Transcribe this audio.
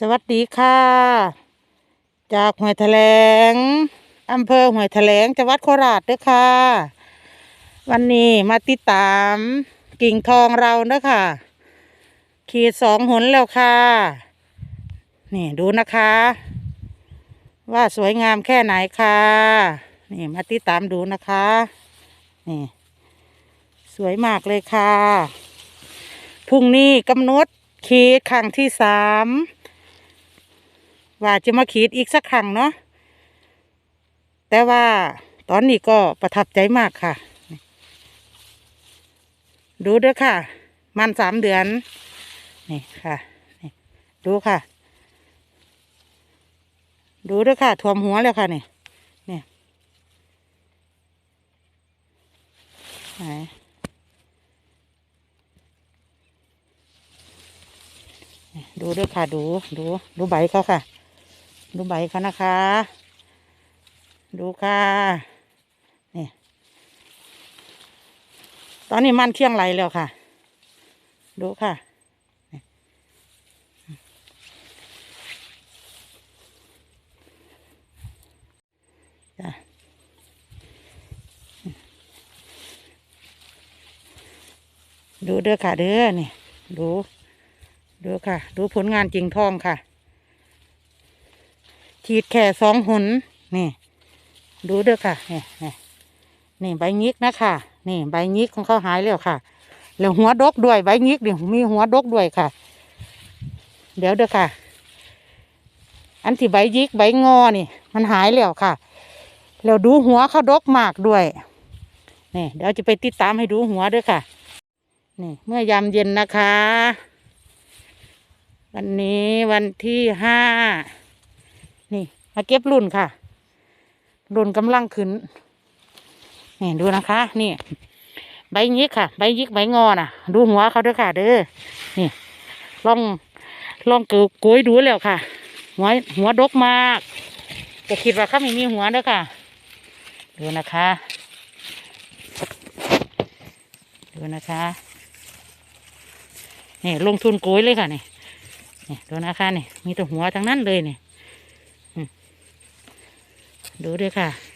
สวัสดีค่ะ จากหวยแถลงอำเภอหวยแถลงจังหวัดโคราชด้อค่ะ วันนี้มาติดตามกิ่งทองเราเด้อค่ะ ขีดสองหนแล้วค่ะ นี่ดูนะคะ ว่าสวยงามแค่ไหนค่ะ นี่มาติดตามดูนะคะ นี่ สวยมากเลยค่ะ พรุ่งนี้กำหนดขีดครั้งที่สาม ว่าจะมาขีดอีกสักครั้งเนาะแต่ว่าตอนนี้ก็ประทับใจมากค่ะ ดูด้วยค่ะ มันสามเดือน นี่ค่ะนี่ดูค่ะ ดูด้วยค่ะท่วมหัวแล้วค่ะนี่นี่ไหนดูด้วยค่ะดูดูดูใบเขาค่ะ ดูใบเขานะคะ ดูค่ะนี่ตอนนี้มันเคี่ยงไหลแล้วค่ะ ดูค่ะจ้ะดูเด้อค่ะเด้อนี่ดูดูค่ะ ดูผลงานจริงทองค่ะ ขีดแค่สองหุนนี่ ดูเด้อค่ะนี่นี่นี่ใบงิกนะค่ะนี่ใบงิกของเขาหายแล้วค่ะ แล้วหัวดกด้วยใบงิกเดี๋ยวมีหัวดกด้วยค่ะ เดี๋ยวเด้อค่ะ อันที่ใบยิกใบงอนี่ มันหายแล้วค่ะ แล้วดูหัวเขาดกมากด้วยนี่เดี๋ยวจะไปติดตามให้ดูหัวด้วยค่ะ นี่ เมื่อยามเย็นนะคะ วันนี้วันที่ห้า นี่มาเก็บรุ่นค่ะ รุ่นกำลังขึ้นนี่ดูนะคะ นี่ ใบยิกค่ะ ใบยิกใบงอน่ะ ดูหัวเขาด้วยค่ะ เด้อนี่ ลองลองเกูกุยดูแล้วค่ะ หัวหัวดกมากจะคิดว่าเขาไม่มีหัวด้อค่ะ ดูนะคะ ดูนะคะนี่ลงทุนโกยเลยค่ะนี่นี่ดูนะคะนี่มีแต่หัวทั้งนั้นเลยนี่ ดูด้วยค่ะ